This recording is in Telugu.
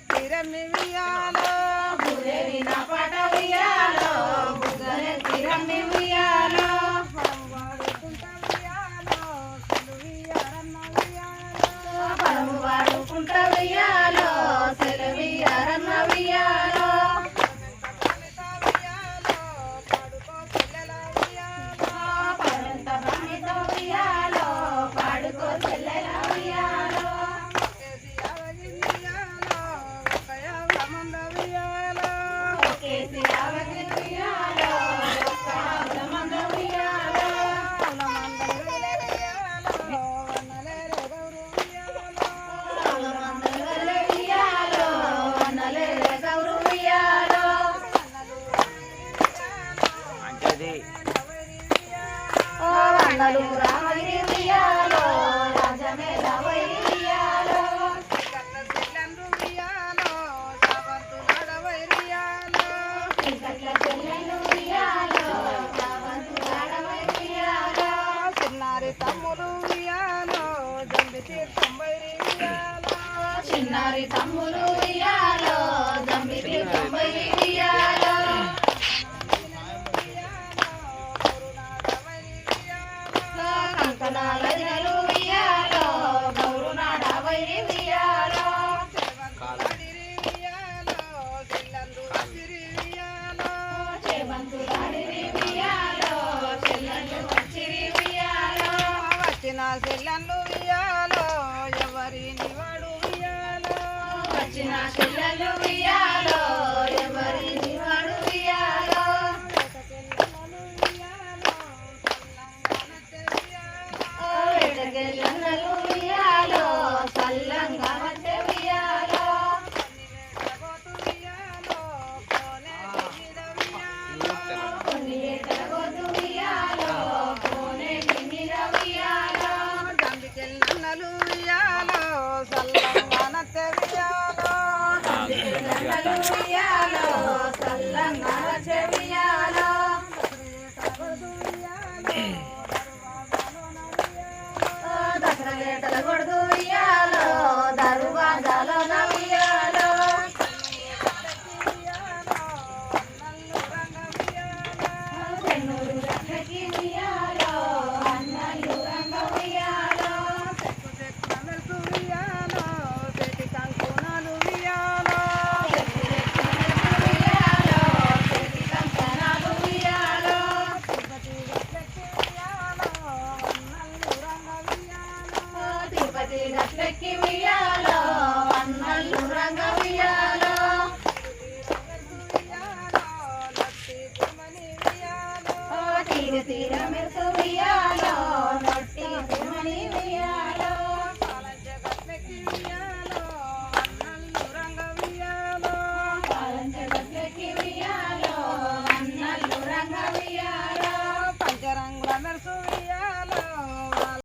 tira mi vida. Andalura. చిన్నారి తమ్ములు ఇయాలో జంబి తీర్థం వైరియాలో చిన్నారి తమ్ములు ఇయాలో చెల్లెళ్ళు ఇయ్యాలో ఎవరిని వాడు ఇయ్యాలో వచ్చిన చెల్లెళ్ళు ఇయ్యాలో 可呀。ప్రతి దట్లకి వియాలో అన్నల్లు రంగ వియాలో తీరు తీర మెరుసు వియాలో